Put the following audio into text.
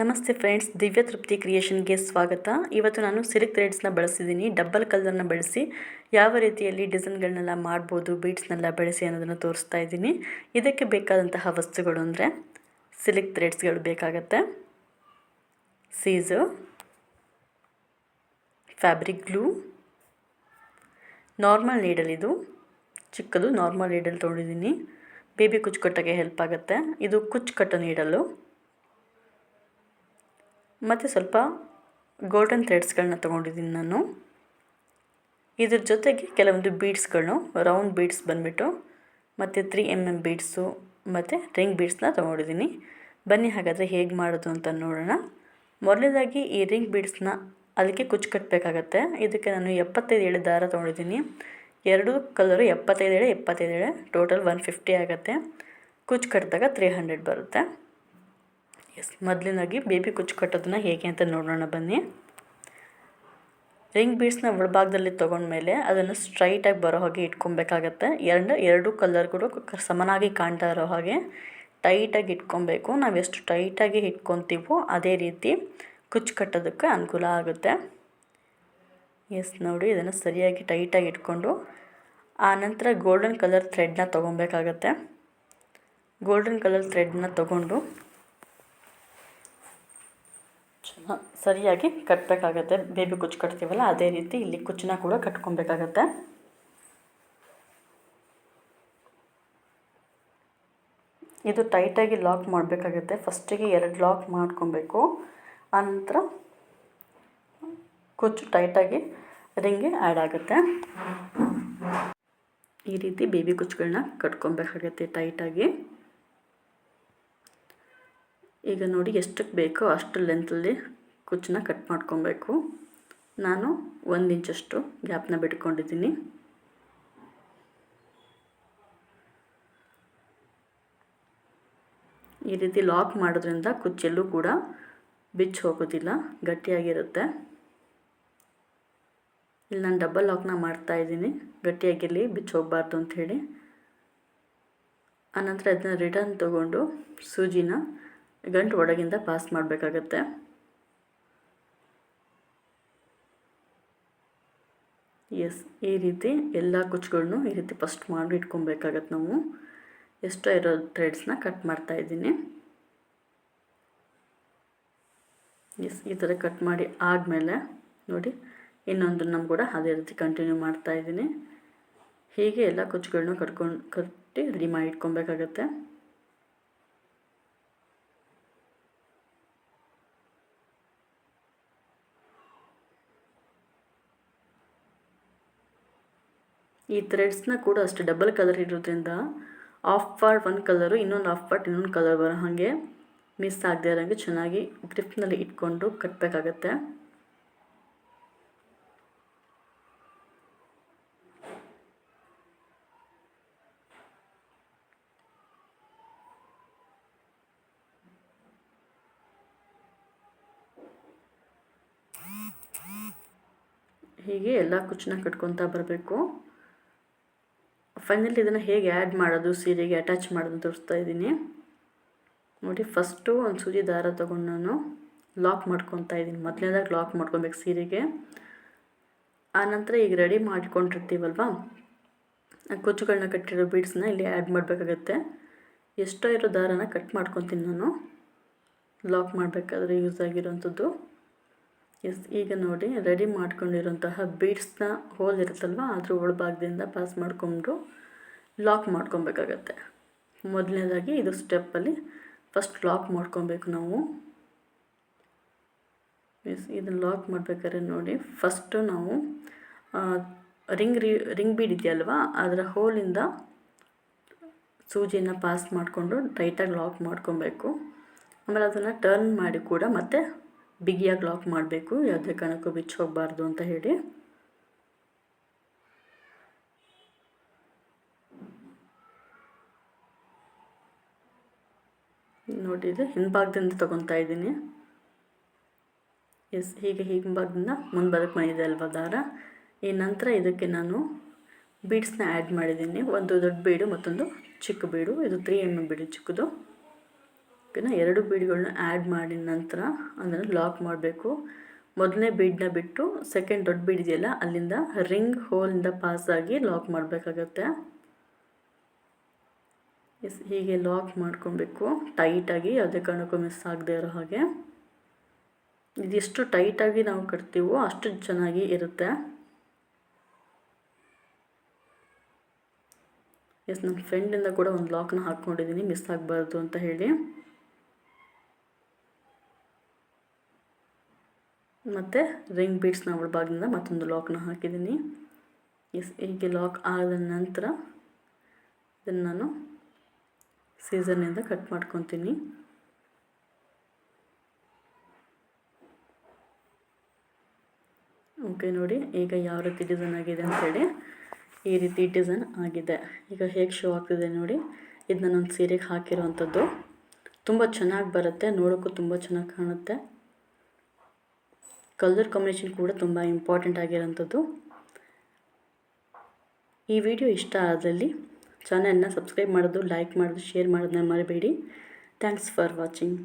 ನಮಸ್ತೆ ಫ್ರೆಂಡ್ಸ್, ದಿವ್ಯ ತೃಪ್ತಿ ಕ್ರಿಯೇಷನ್ಗೆ ಸ್ವಾಗತ. ಇವತ್ತು ನಾನು ಸಿಲ್ಕ್ ಥ್ರೆಡ್ಸ್ನ ಬಳಸಿದ್ದೀನಿ. ಡಬ್ಬಲ್ ಕಲರ್ನ ಬಳಸಿ ಯಾವ ರೀತಿಯಲ್ಲಿ ಡಿಸೈನ್ಗಳನ್ನೆಲ್ಲ ಮಾಡ್ಬೋದು ಬೀಡ್ಸ್ನೆಲ್ಲ ಬಳಸಿ ಅನ್ನೋದನ್ನು ತೋರಿಸ್ತಾ ಇದ್ದೀನಿ. ಇದಕ್ಕೆ ಬೇಕಾದಂತಹ ವಸ್ತುಗಳು ಅಂದರೆ ಸಿಲ್ಕ್ ಥ್ರೆಡ್ಸ್ಗಳು ಬೇಕಾಗತ್ತೆ. ಸೀಸು, ಫ್ಯಾಬ್ರಿಕ್ ಗ್ಲೂ, ನಾರ್ಮಲ್ ನೀಡಲ್ ಇದು. ಚಿಕ್ಕದು ನಾರ್ಮಲ್ ನೀಡಲ್ ತೊಗೊಂಡಿದ್ದೀನಿ. ಬೇಬಿ ಕುಚ್ಚು ಕಟ್ಟೋಕ್ಕೆ ಹೆಲ್ಪ್ ಆಗುತ್ತೆ. ಇದು ಕುಚ್ಚು ಕಟ್ಟೋ ನೀಡಲ್ಲು ಮತ್ತು ಸ್ವಲ್ಪ ಗೋಲ್ಡನ್ ಥ್ರೆಡ್ಸ್ಗಳನ್ನ ತೊಗೊಂಡಿದ್ದೀನಿ ನಾನು. ಇದ್ರ ಜೊತೆಗೆ ಕೆಲವೊಂದು ಬೀಡ್ಸ್ಗಳನ್ನು ರೌಂಡ್ ಬೀಡ್ಸ್ ಬಂದುಬಿಟ್ಟು ಮತ್ತು ತ್ರೀ ಎಂ ಎಂ ಬೀಡ್ಸು ಮತ್ತು ರಿಂಗ್ ಬೀಡ್ಸ್ನ ತೊಗೊಂಡಿದ್ದೀನಿ. ಬನ್ನಿ ಹಾಗಾದರೆ ಹೇಗೆ ಮಾಡೋದು ಅಂತ ನೋಡೋಣ. ಮೊದಲನೇದಾಗಿ ಈ ರಿಂಗ್ ಬೀಡ್ಸ್ನ ಅದಕ್ಕೆ ಕುಚ್ಚು ಕಟ್ಟಬೇಕಾಗತ್ತೆ ಇದಕ್ಕೆ ನಾನು ಎಪ್ಪತ್ತೈದು ಎಳೆ ದಾರ ತೊಗೊಂಡಿದ್ದೀನಿ. ಎರಡು ಕಲರು ಎಪ್ಪತ್ತೈದು ಎಳೆ ಎಪ್ಪತ್ತೈದು ಎಳೆ ಟೋಟಲ್ ಒನ್ ಫಿಫ್ಟಿ ಆಗುತ್ತೆ. ಕುಚ್ಚು ಕಟ್ಟಿದಾಗ ತ್ರೀ ಹಂಡ್ರೆಡ್ ಬರುತ್ತೆ. ಎಸ್ ಮೊದಲಿನಾಗಿ ಬೇಬಿ ಕುಚ್ಚು ಕಟ್ಟೋದನ್ನ ಹೇಗೆ ಅಂತ ನೋಡೋಣ ಬನ್ನಿ. ರಿಂಗ್ ಬೀಡ್ಸ್ನ ಒಳಭಾಗದಲ್ಲಿ ತೊಗೊಂಡ್ಮೇಲೆ ಅದನ್ನು ಸ್ಟ್ರೈಟಾಗಿ ಬರೋ ಹಾಗೆ ಇಟ್ಕೊಬೇಕಾಗತ್ತೆ. ಎರಡು ಎರಡು ಕಲರ್ಗಳು ಸಮನಾಗಿ ಕಾಣ್ತಾ ಇರೋ ಹಾಗೆ ಟೈಟಾಗಿ ಇಟ್ಕೊಬೇಕು. ನಾವು ಎಷ್ಟು ಟೈಟಾಗಿ ಇಟ್ಕೊತೀವೋ ಅದೇ ರೀತಿ ಕುಚ್ಚು ಕಟ್ಟೋದಕ್ಕೆ ಅನುಕೂಲ ಆಗುತ್ತೆ. ಎಸ್, ನೋಡಿ ಇದನ್ನು ಸರಿಯಾಗಿ ಟೈಟಾಗಿ ಇಟ್ಕೊಂಡು ಆನಂತರ ಗೋಲ್ಡನ್ ಕಲರ್ ಥ್ರೆಡ್ನ ತೊಗೊಬೇಕಾಗತ್ತೆ. ಗೋಲ್ಡನ್ ಕಲರ್ ಥ್ರೆಡ್ನ ತೊಗೊಂಡು ಸರಿಯಾಗಿ ಕಟ್ಟಬೇಕಾಗತ್ತೆ ಬೇಬಿ ಕುಚ್ಚು ಕಟ್ತೀವಲ್ಲ, ಅದೇ ರೀತಿ ಇಲ್ಲಿ ಕುಚ್ಚನ್ನ ಕೂಡ ಕಟ್ಕೊಬೇಕಾಗತ್ತೆ. ಇದು ಟೈಟಾಗಿ ಲಾಕ್ ಮಾಡಬೇಕಾಗತ್ತೆ. ಫಸ್ಟಿಗೆ ಎರಡು ಲಾಕ್ ಮಾಡ್ಕೊಬೇಕು. ಆನಂತರ ಕುಚ್ಚು ಟೈಟಾಗಿ ರಿಂಗೆ ಆ್ಯಡ್ ಆಗುತ್ತೆ. ಈ ರೀತಿ ಬೇಬಿ ಕುಚ್ಚುಗಳನ್ನ ಕಟ್ಕೊಬೇಕಾಗತ್ತೆ ಟೈಟಾಗಿ ಈಗ ನೋಡಿ ಎಷ್ಟಕ್ಕೆ ಬೇಕೋ ಅಷ್ಟು ಲೆಂತಲ್ಲಿ ಕುಚ್ಚನ್ನ ಕಟ್ ಮಾಡ್ಕೊಬೇಕು. ನಾನು ಒಂದು ಇಂಚಷ್ಟು ಗ್ಯಾಪ್ನ ಬಿಟ್ಕೊಂಡಿದ್ದೀನಿ. ಈ ರೀತಿ ಲಾಕ್ ಮಾಡೋದ್ರಿಂದ ಕುಚ್ಚೆಲ್ಲೂ ಕೂಡ ಬಿಚ್ಚಿ ಹೋಗೋದಿಲ್ಲ, ಗಟ್ಟಿಯಾಗಿರುತ್ತೆ. ಇಲ್ಲಿ ನಾನು ಡಬಲ್ ಲಾಕ್ನ ಮಾಡ್ತಾ ಇದ್ದೀನಿ, ಗಟ್ಟಿಯಾಗಿರಲಿ, ಬಿಚ್ಚು ಹೋಗಬಾರ್ದು ಅಂಥೇಳಿ ಆನಂತರ ಅದನ್ನ ರಿಟರ್ನ್ ತೊಗೊಂಡು ಸೂಜಿನ ಗಂಟು ಒಳಗಿಂದ ಪಾಸ್ ಮಾಡಬೇಕಾಗತ್ತೆ. ಎಸ್ ಈ ರೀತಿ ಎಲ್ಲ ಕುಚ್ಚುಗಳನ್ನು ಈ ರೀತಿ ಫಸ್ಟ್ ಮಾಡಿ ಇಟ್ಕೊಬೇಕಾಗತ್ತೆ ನಾವು. ಎಷ್ಟೋ ಇರೋ ಥ್ರೆಡ್ಸ್ನ ಕಟ್ ಮಾಡ್ತಾ ಇದ್ದೀನಿ. ಎಸ್ ಈ ಥರ ಕಟ್ ಮಾಡಿ ಆದಮೇಲೆ ನೋಡಿ, ಇನ್ನೊಂದು ನಮ್ಮ ಕೂಡ ಅದೇ ರೀತಿ ಕಂಟಿನ್ಯೂ ಮಾಡ್ತಾ ಇದ್ದೀನಿ. ಹೀಗೆ ಎಲ್ಲ ಕುಚ್ಚುಗಳನ್ನೂ ಕಟ್ಕೊಂಡು ಕಟ್ಟಿ ರೆಡಿ ಮಾಡಿ ಇಟ್ಕೊಬೇಕಾಗತ್ತೆ. ಈ ಥ್ರೆಡ್ಸ್ನ ಕೂಡ ಅಷ್ಟು ಡಬಲ್ ಕಲರ್ ಇರೋದ್ರಿಂದ ಆಫ್ ಪಾರ್ಟ್ ಒಂದು ಕಲರು ಇನ್ನೊಂದು ಆಫ್ ಪಾರ್ಟ್ ಇನ್ನೊಂದು ಕಲರ್ ಬರೋ ಹಾಗೆ ಮಿಸ್ ಆಗದೆ ಇರೋಂಗೆ ಚೆನ್ನಾಗಿ ಗ್ರಿಪ್ನಲ್ಲಿ ಇಟ್ಕೊಂಡು ಕಟ್ಟಬೇಕಾಗತ್ತೆ ಹೀಗೆ ಎಲ್ಲ ಕುಚ್ಚನ್ನ ಕಟ್ಕೊತಾ ಬರಬೇಕು. ಫೈನಲಿ ಇದನ್ನು ಹೇಗೆ ಆ್ಯಡ್ ಮಾಡೋದು, ಸೀರೆಗೆ ಅಟ್ಯಾಚ್ ಮಾಡೋದು ತೋರಿಸ್ತಾ ಇದ್ದೀನಿ. ನೋಡಿ ಫಸ್ಟು ಒಂದು ಸೂಜಿ ದಾರ ತೊಗೊಂಡು ನಾನು ಲಾಕ್ ಮಾಡ್ಕೊತಾ ಇದ್ದೀನಿ. ಮೊದಲನೇದಾಗಿ ಲಾಕ್ ಮಾಡ್ಕೊಬೇಕು ಸೀರೆಗೆ. ಆನಂತರ ಈಗ ರೆಡಿ ಮಾಡ್ಕೊಂಡಿರ್ತೀವಲ್ವ? ಕೊಚ್ಚುಗಳನ್ನ ಕಟ್ಟಿರೋ ಬೀಡ್ಸ್ನ ಇಲ್ಲಿ ಆ್ಯಡ್ ಮಾಡಬೇಕಾಗತ್ತೆ. ಎಷ್ಟೋ ಇರೋ ದಾರನ ಕಟ್ ಮಾಡ್ಕೊತೀನಿ ನಾನು. ಲಾಕ್ ಮಾಡಬೇಕಾದ್ರೆ ಯೂಸ್ ಆಗಿರೋಂಥದ್ದು. ಎಸ್, ಈಗ ನೋಡಿ ರೆಡಿ ಮಾಡ್ಕೊಂಡಿರೋಂತಹ ಬೀಡ್ಸ್ನ ಹೋಲ್ ಇರುತ್ತಲ್ವ, ಅದ್ರ ಒಳಭಾಗದಿಂದ ಪಾಸ್ ಮಾಡಿಕೊಂಡು ಲಾಕ್ ಮಾಡ್ಕೊಬೇಕಾಗತ್ತೆ. ಮೊದಲನೇದಾಗಿ ಇದು ಸ್ಟೆಪ್ಪಲ್ಲಿ ಫಸ್ಟ್ ಲಾಕ್ ಮಾಡ್ಕೊಬೇಕು ನಾವು. ಎಸ್ ಇದನ್ನು ಲಾಕ್ ಮಾಡಬೇಕಾದ್ರೆ ನೋಡಿ ಫಸ್ಟು ನಾವು ರಿಂಗ್ ರಿ ರಿಂಗ್ ಬೀಡ್ ಇದೆಯಲ್ವ, ಅದರ ಹೋಲಿಂದ ಸೂಜಿನ ಪಾಸ್ ಮಾಡಿಕೊಂಡು ಟೈಟಾಗಿ ಲಾಕ್ ಮಾಡ್ಕೊಬೇಕು. ಆಮೇಲೆ ಅದನ್ನು ಟರ್ನ್ ಮಾಡಿ ಕೂಡ ಮತ್ತೆ ಬಿಗಿಯಾಗಿ ಲಾಕ್ ಮಾಡಬೇಕು, ಯಾವುದೇ ಕಾರಣಕ್ಕೂ ಬಿಚ್ಚಿ ಹೋಗಬಾರ್ದು ಅಂತ ಹೇಳಿ. ನೋಡಿ, ಇದು ಹಿಂಭಾಗದಿಂದ ತಗೊತಾ ಇದ್ದೀನಿ. ಎಸ್, ಹೀಗೆ ಹಿಂಭಾಗದಿಂದ ಮುಂಭಾಗಕ್ಕೆ ಮಾಡಿದೆ ಅಲ್ವಾ ದಾರ? ಈ ನಂತರ ಇದಕ್ಕೆ ನಾನು ಬೀಡ್ಸ್ನ ಆ್ಯಡ್ ಮಾಡಿದ್ದೀನಿ. ಒಂದು ದೊಡ್ಡ ಬೀಡು, ಮತ್ತೊಂದು ಚಿಕ್ಕ ಬೀಡು. ಇದು ತ್ರೀ ಎಂ ಎಂ ಬೀಡು ಚಿಕ್ಕದು. ಓಕೆನಾ ಎರಡು ಬೀಡ್ಗಳನ್ನ ಆ್ಯಡ್ ಮಾಡಿದ ನಂತರ ಅದನ್ನು ಲಾಕ್ ಮಾಡಬೇಕು. ಮೊದಲನೇ ಬೀಡನ್ನ ಬಿಟ್ಟು ಸೆಕೆಂಡ್ ದೊಡ್ಡ ಬೀಡ್ ಇದೆಯಲ್ಲ, ಅಲ್ಲಿಂದ ರಿಂಗ್ ಹೋಲಿಂದ ಪಾಸಾಗಿ ಲಾಕ್ ಮಾಡಬೇಕಾಗತ್ತೆ. ಎಸ್ ಹೀಗೆ ಲಾಕ್ ಮಾಡ್ಕೊಬೇಕು. ಟೈಟಾಗಿ ಯಾವುದೇ ಕಾರಣಕ್ಕೂ ಮಿಸ್ ಆಗದೆ ಇರೋ ಹಾಗೆ. ಇದೆಷ್ಟು ಟೈಟಾಗಿ ನಾವು ಕಟ್ತೀವೋ ಅಷ್ಟು ಚೆನ್ನಾಗಿ ಇರುತ್ತೆ. ಎಸ್ ನನ್ನ ಫ್ರೆಂಡಿಂದ ಕೂಡ ಒಂದು ಲಾಕ್ನ ಹಾಕ್ಕೊಂಡಿದ್ದೀನಿ ಮಿಸ್ ಆಗಬಾರ್ದು ಅಂತ ಹೇಳಿ. ಮತ್ತು ರಿಂಗ್ ಬೀಡ್ಸ್ನ ಒಳಭಾಗದಿಂದ ಮತ್ತೊಂದು ಲಾಕ್ನ ಹಾಕಿದ್ದೀನಿ. ಎಸ್ ಹೀಗೆ ಲಾಕ್ ಆದ ನಂತರ ಇದನ್ನು ನಾನು ಸೀಸನ್ನಿಂದ ಕಟ್ ಮಾಡ್ಕೊತೀನಿ. ಓಕೆ ನೋಡಿ ಈಗ ಯಾವ ರೀತಿ ಡಿಸೈನ್ ಆಗಿದೆ ಅಂತೇಳಿ ಈ ರೀತಿ ಡಿಸೈನ್ ಆಗಿದೆ. ಈಗ ಹೇಗೆ ಶೋ ಆಗ್ತಿದೆ ನೋಡಿ ಇದು ನಾನೊಂದು ಸೀರೆಗೆ ಹಾಕಿರೋವಂಥದ್ದು ತುಂಬ ಚೆನ್ನಾಗಿ ಬರುತ್ತೆ, ನೋಡೋಕ್ಕೂ ತುಂಬ ಚೆನ್ನಾಗಿ ಕಾಣುತ್ತೆ. ಕಲರ್ ಕಾಂಬಿನೇಷನ್ ಕೂಡ ತುಂಬ ಇಂಪಾರ್ಟೆಂಟ್ ಆಗಿರೋಂಥದ್ದು ಈ ವಿಡಿಯೋ ಇಷ್ಟ ಆದಲ್ಲಿ ಚಾನಲ್ನ ಸಬ್ಸ್ಕ್ರೈಬ್ ಮಾಡೋದು ಲೈಕ್ ಮಾಡೋದು ಶೇರ್ ಮಾಡೋದನ್ನ ಮರಿಬೇಡಿ. Thanks for watching